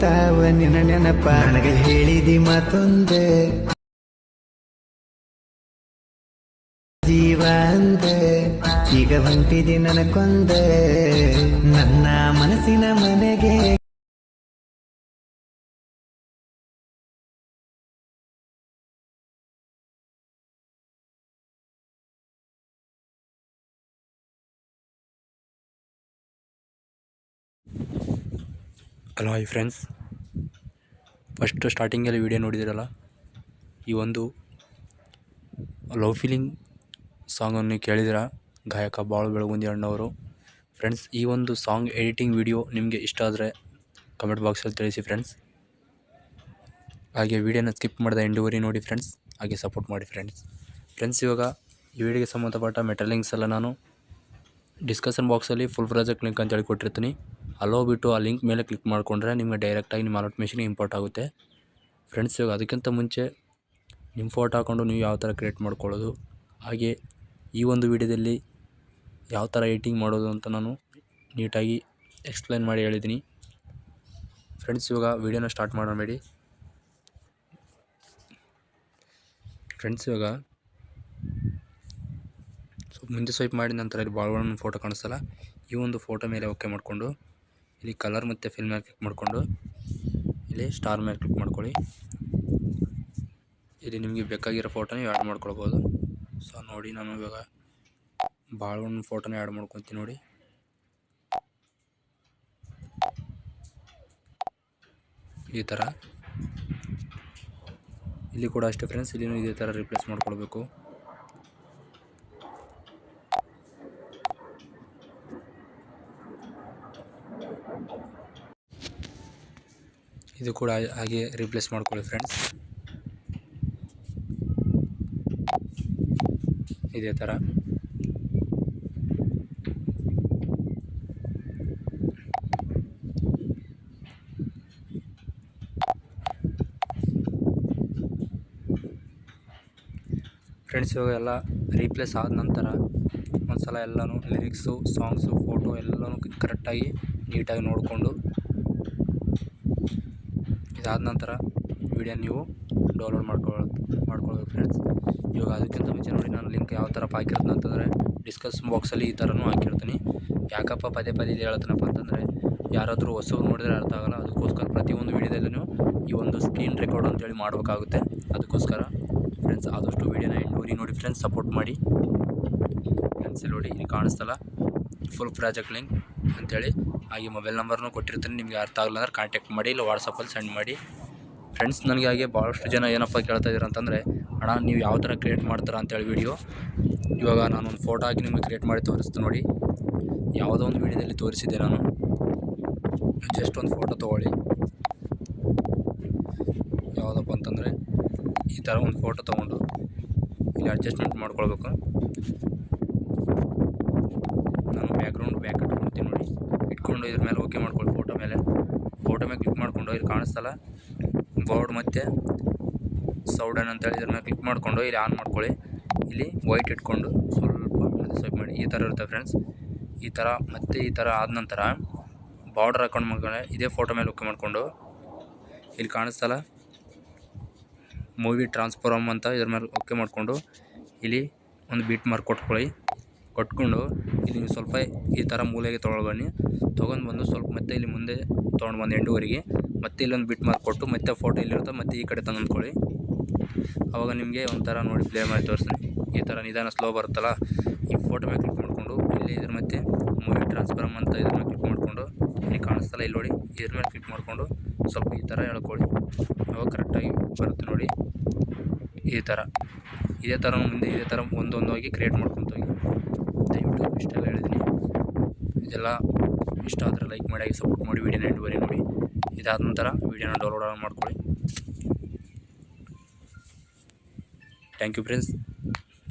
ಬರ್ತಾವ ನಿನ್ನ ನೆನಪ. ನನಗೆ ಹೇಳಿದಿ ಮತ್ತೊಂದೆ. ಜೀವ ಅಂದೆ. ಈಗ ಹೊಂಟಿದಿ ನನಕೊಂದ. ನನ್ನ ಮನಸ್ಸಿನ ಮನೆಗೆ ಹಲೋ ಹಾಯ್ ಫ್ರೆಂಡ್ಸ್. ಫಸ್ಟ್ ಸ್ಟಾರ್ಟಿಂಗಲ್ಲಿ ವಿಡಿಯೋ ನೋಡಿದಿರಲ್ಲ? ಈ ಒಂದು ಲವ್ ಫೀಲಿಂಗ್ ಸಾಂಗನ್ನು ಕೇಳಿದಿರ? ಗಾಯಕ ಬಾಳು ಬೆಳಗುಂದಿ ಅಣ್ಣವರು. ಫ್ರೆಂಡ್ಸ್, ಈ ಒಂದು ಸಾಂಗ್ ಎಡಿಟಿಂಗ್ ವಿಡಿಯೋ ನಿಮಗೆ ಇಷ್ಟ ಆದರೆ ಕಮೆಂಟ್ ಬಾಕ್ಸಲ್ಲಿ ತಿಳಿಸಿ ಫ್ರೆಂಡ್ಸ್. ಹಾಗೆ ವಿಡಿಯೋನ ಸ್ಕಿಪ್ ಮಾಡಿದ ಎಂಡುವರಿ ನೋಡಿ ಫ್ರೆಂಡ್ಸ್. ಹಾಗೆ ಸಪೋರ್ಟ್ ಮಾಡಿ ಫ್ರೆಂಡ್ಸ್. ಫ್ರೆಂಡ್ಸ್, ಇವಾಗ ಈ ವಿಡಿಯೋಗೆ ಸಂಬಂಧಪಟ್ಟ ಮೆಟಲಿಂಗ್ಸ್ ಎಲ್ಲ ನಾನು ಡಿಸ್ಕಷನ್ ಬಾಕ್ಸಲ್ಲಿ ಫುಲ್ ಪ್ರಾಜೆಕ್ಟ್ ಲಿಂಕ್ ಅಂತೇಳಿ ಕೊಟ್ಟಿರ್ತೀನಿ. ಅಲ್ಲೋ ಬಿಟ್ಟು ಆ ಲಿಂಕ್ ಮೇಲೆ ಕ್ಲಿಕ್ ಮಾಡಿಕೊಂಡ್ರೆ ನಿಮಗೆ ಡೈರೆಕ್ಟಾಗಿ ನಿಮ್ಮ ಅಲೋಟ್ ಮೆಷಿನ್ಗೆ ಇಂಪೋರ್ಟ್ ಆಗುತ್ತೆ. ಫ್ರೆಂಡ್ಸ್ ಇವಾಗ ಅದಕ್ಕಿಂತ ಮುಂಚೆ ನಿಮ್ಮ ಫೋಟೋ ಹಾಕ್ಕೊಂಡು ನೀವು ಯಾವ ಥರ ಕ್ರಿಯೇಟ್ ಮಾಡ್ಕೊಳ್ಳೋದು, ಹಾಗೆ ಈ ಒಂದು ವಿಡಿಯೋದಲ್ಲಿ ಯಾವ ಥರ ಎಡಿಟಿಂಗ್ ಮಾಡೋದು ಅಂತ ನಾನು ನೀಟಾಗಿ ಎಕ್ಸ್ಪ್ಲೈನ್ ಮಾಡಿ ಹೇಳಿದ್ದೀನಿ. ಫ್ರೆಂಡ್ಸ್ ಇವಾಗ ವಿಡಿಯೋನ ಸ್ಟಾರ್ಟ್ ಮಾಡಬೇಡಿ ಬೇಡಿ. ಫ್ರೆಂಡ್ಸ್ ಇವಾಗ ಮುಂದೆ ಸ್ವೈಪ್ ಮಾಡಿದ ನಂತರ ಇಲ್ಲಿ ಬಾಳವಣ್ಣ ಫೋಟೋ ಕಾಣಿಸ್ತಲ್ಲ, ಈ ಒಂದು ಫೋಟೋ ಮೇಲೆ ಓಕೆ ಮಾಡಿಕೊಂಡು ಇಲ್ಲಿ ಕಲರ್ ಮತ್ತು ಫಿಲ್ ಮೇಲೆ ಕ್ಲಿಕ್ ಮಾಡಿಕೊಂಡು, ಇಲ್ಲಿ ಸ್ಟಾರ್ ಮೇಲೆ ಕ್ಲಿಕ್ ಮಾಡ್ಕೊಳ್ಳಿ. ಇಲ್ಲಿ ನಿಮಗೆ ಬೇಕಾಗಿರೋ ಫೋಟೋನ ಆ್ಯಡ್ ಮಾಡ್ಕೊಳ್ಬೋದು. ಸೊ ನೋಡಿ ನಾನು ಇವಾಗ ಭಾಳ ಒಂದು ಫೋಟೋನ ಆ್ಯಡ್ ಮಾಡ್ಕೊತೀನಿ ನೋಡಿ. ಈ ಥರ ಇಲ್ಲಿ ಕೂಡ ಅಷ್ಟೇ ಫ್ರೆಂಡ್ಸ್ ಇಲ್ಲಿನೂ ಇದೇ ಥರ ರಿಪ್ಲೇಸ್ ಮಾಡ್ಕೊಳ್ಬೇಕು. ಇದು ಕೂಡ ಹಾಗೆ ರಿಪ್ಲೇಸ್ ಮಾಡ್ಕೊಳ್ಳಿ ಫ್ರೆಂಡ್ಸ್ ಇದೇ ಥರ ಫ್ರೆಂಡ್ಸ್ ಇವಾಗ ಎಲ್ಲ ರೀಪ್ಲೇಸ್ ಆದ ನಂತರ ಒಂದು ಸಲ ಎಲ್ಲನೂ ಲಿರಿಕ್ಸು ಸಾಂಗ್ಸು ಫೋಟೋ ಎಲ್ಲನೂ ಕರೆಕ್ಟಾಗಿ ನೀಟಾಗಿ ನೋಡಿಕೊಂಡು ಇದಾದ ನಂತರ ವಿಡಿಯೋ ನೀವು ಡೌನ್ಲೋಡ್ ಮಾಡ್ಕೊಳ್, ಮಾಡ್ಕೊಳ್ಬೇಕು ಫ್ರೆಂಡ್ಸ್ ಇವಾಗ ಅದಕ್ಕಿಂತ ಮುಂಚೆ ನೋಡಿ ನಾನು ಲಿಂಕ್ ಯಾವ ಥರ ಹಾಕಿರ್ತೀನಿ ಅಂತಂದರೆ ಡಿಸ್ಕಸ್ ಬಾಕ್ಸಲ್ಲಿ ಈ ಥರನೂ ಹಾಕಿರ್ತೀನಿ. ಯಾಕಪ್ಪ ಪದೇ ಪದೇ ಇದು ಹೇಳ್ತೀನಪ್ಪ ಅಂತಂದರೆ ಯಾರಾದರೂ ಹೊಸವ್ರು ನೋಡಿದರೆ ಅರ್ಥ ಆಗಲ್ಲ. ಅದಕ್ಕೋಸ್ಕರ ಪ್ರತಿಯೊಂದು ವೀಡಿಯೋದಲ್ಲೂ ಈ ಒಂದು ಸ್ಕ್ರೀನ್ ರೆಕಾರ್ಡ್ ಅಂತೇಳಿ ಮಾಡಬೇಕಾಗುತ್ತೆ. ಅದಕ್ಕೋಸ್ಕರ ಫ್ರೆಂಡ್ಸ್ ಆದಷ್ಟು ವೀಡಿಯೋನ ಎಂಟೂರಿ ನೋಡಿ ಫ್ರೆಂಡ್ಸ್ ಸಪೋರ್ಟ್ ಮಾಡಿ. ಫ್ರೆಂಡ್ಸ್ ನೋಡಿ, ಇಲ್ಲಿ ಕಾಣಿಸ್ತಲ್ಲ? ಫುಲ್ ಪ್ರಾಜೆಕ್ಟ್ ಲಿಂಕ್ ಅಂತೇಳಿ ಹಾಗೆ ಮೊಬೈಲ್ ನಂಬರ್ನು ಕೊಟ್ಟಿರ್ತೀನಿ. ನಿಮಗೆ ಅರ್ಥ ಆಗಲ್ಲ ಅಂದ್ರೆ ಕಾಂಟ್ಯಾಕ್ಟ್ ಮಾಡಿ ಇಲ್ಲ ವಾಟ್ಸಪ್ಪಲ್ಲಿ ಸೆಂಡ್ ಮಾಡಿ. ಫ್ರೆಂಡ್ಸ್ ನನಗೆ ಹಾಗೆ ಭಾಳಷ್ಟು ಜನ ಏನಪ್ಪ ಕೇಳ್ತಾ ಇದ್ದೀರ ಅಂತಂದರೆ, ಅಣ್ಣ ನೀವು ಯಾವ ಥರ ಕ್ರಿಯೇಟ್ ಮಾಡ್ತೀರಾ ಅಂತೇಳಿ ವಿಡಿಯೋ ಇವಾಗ ನಾನು ಒಂದು ಫೋಟೋ ಹಾಕಿ ನಿಮಗೆ ಕ್ರಿಯೇಟ್ ಮಾಡಿ ತೋರಿಸ್ತೀನಿ ನೋಡಿ. ಯಾವುದೋ ಒಂದು ವೀಡಿಯೋದಲ್ಲಿ ತೋರಿಸಿದ್ದೆ ನಾನು. ಜಸ್ಟ್ ಒಂದು ಫೋಟೋ ತೊಗೊಳ್ಳಿ. ಯಾವುದಪ್ಪ ಅಂತಂದರೆ, ಈ ಥರ ಒಂದು ಫೋಟೋ ತೊಗೊಂಡು ಇಲ್ಲಿ ಅಡ್ಜಸ್ಟ್ಮೆಂಟ್ ಮಾಡ್ಕೊಳ್ಬೇಕು. ನಾನು ಬ್ಯಾಕ್ಗ್ರೌಂಡ್ ಬ್ಯಾಕ್ ಇಟ್ಕೊಳ್ತೀನಿ ನೋಡಿ. ಇಟ್ಕೊಂಡು ಇದ್ರ ಮೇಲೆ ಓಕೆ ಮಾಡ್ಕೊಳ್ಳಿ ಫೋಟೋ ಮೇಲೆ. ಫೋಟೋ ಮೇಲೆ ಕ್ಲಿಕ್ ಮಾಡಿಕೊಂಡು ಇಲ್ಲಿ ಕಾಣಿಸ್ತಲ್ಲ? ಬೋರ್ಡ್ ಮತ್ತು ಸೌಡನ್ ಅಂತೇಳಿ ಇದ್ರ ಮೇಲೆ ಕ್ಲಿಕ್ ಮಾಡಿಕೊಂಡು ಇಲ್ಲಿ ಆನ್ ಮಾಡ್ಕೊಳ್ಳಿ. ಇಲ್ಲಿ ವೈಟ್ ಇಟ್ಕೊಂಡು ಸ್ವಲ್ಪ ಮತ್ತೆ ಸ್ವೈಪ್ ಮಾಡಿ. ಈ ಥರ ಇರುತ್ತೆ ಫ್ರೆಂಡ್ಸ್ ಈ ಥರ ಮತ್ತೆ ಈ ಥರ ಆದ ನಂತರ ಬಾರ್ಡರ್ ಹಾಕೊಂಡು ಮಾಡ್ಕೊಂಡೆ. ಇದೇ ಫೋಟೋ ಮೇಲೆ ಓಕೆ ಮಾಡಿಕೊಂಡು ಇಲ್ಲಿ ಕಾಣಿಸ್ತಲ್ಲ? ಮೂವಿ ಟ್ರಾನ್ಸ್ಫಾರ್ಮ್ ಅಂತ ಇದ್ರ ಮೇಲೆ ಓಕೆ ಮಾಡಿಕೊಂಡು ಇಲ್ಲಿ ಒಂದು ಬೀಟ್ ಮಾರ್ಕ್ ಕೊಟ್ಕೊಳ್ಳಿ. ಕೊಟ್ಕೊಂಡು ಇಲ್ಲಿ ಸ್ವಲ್ಪ ಈ ಥರ ಮೂಲೆಗೆ ತೊಗೊಂಡು ಬನ್ನಿ. ತೊಗೊಂಡು ಬಂದು ಸ್ವಲ್ಪ ಮತ್ತೆ ಇಲ್ಲಿ ಮುಂದೆ ತೊಗೊಂಡು ಬಂದು ಎಂಡುವರಿಗೆ ಮತ್ತೆ ಇಲ್ಲೊಂದು ಬಿಟ್ ಮಾರ್ಕ್ ಕೊಟ್ಟು ಮತ್ತೆ ಫೋಟೋ ಇಲ್ಲಿರುತ್ತೆ, ಮತ್ತೆ ಈ ಕಡೆ ತಂದು ಅವಾಗ ನಿಮಗೆ ಒಂಥರ ನೋಡಿ ಪ್ಲೇ ಮಾಡಿ ತೋರಿಸ್ತೀನಿ. ಈ ಥರ ನಿಧಾನ ಸ್ಲೋ ಬರುತ್ತಲ್ಲ? ಈ ಫೋಟೋ ಮೇಲೆ ಕ್ಲಿಕ್ ಮಾಡಿಕೊಂಡು ಇಲ್ಲಿ ಇದ್ರ ಮತ್ತೆ ಮೂವಿ ಟ್ರಾನ್ಸ್ಫಾರ್ಮ್ ಅಂತ ಇದ್ರ ಮೇಲೆ ಕ್ಲಿಕ್ ಮಾಡಿಕೊಂಡು ಇಲ್ಲಿ ಕಾಣಿಸ್ತಲ್ಲ ಇಲ್ಲಿ ನೋಡಿ, ಇದ್ರ ಮೇಲೆ ಕ್ಲಿಕ್ ಮಾಡಿಕೊಂಡು ಸ್ವಲ್ಪ ಈ ಥರ ಹೇಳ್ಕೊಳ್ಳಿ. ಅವಾಗ ಕರೆಕ್ಟಾಗಿ ಬರುತ್ತೆ ನೋಡಿ. ಈ ಥರ. ಇದೇ ಥರ ಮುಂದೆ ಇದೇ ಥರ ಒಂದೊಂದಾಗಿ ಕ್ರಿಯೇಟ್ ಮಾಡ್ಕೊತ ಹೋಗಿ. ದಯವಿಟ್ಟು ಇಷ್ಟೆಲ್ಲ ಹೇಳಿದ್ದೀನಿ ಇದೆಲ್ಲ ಇಷ್ಟ ಆದರೆ ಲೈಕ್ ಮಾಡಿ ಹಾಗೆ ಸಪೋರ್ಟ್ ಮಾಡಿ ವೀಡಿಯೋನ ಎಂಟುವರೆ ನೋಡಿ. ಇದಾದ ನಂತರ ವೀಡಿಯೋನ ಡೌನ್ಲೋಡ್ ಮಾಡ್ಕೊಳ್ಳಿ. ಥ್ಯಾಂಕ್ ಯು ಫ್ರೆಂಡ್ಸ್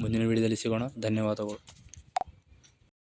ಮುಂದಿನ ವೀಡಿಯೋದಲ್ಲಿ ಸಿಗೋಣ. ಧನ್ಯವಾದಗಳು.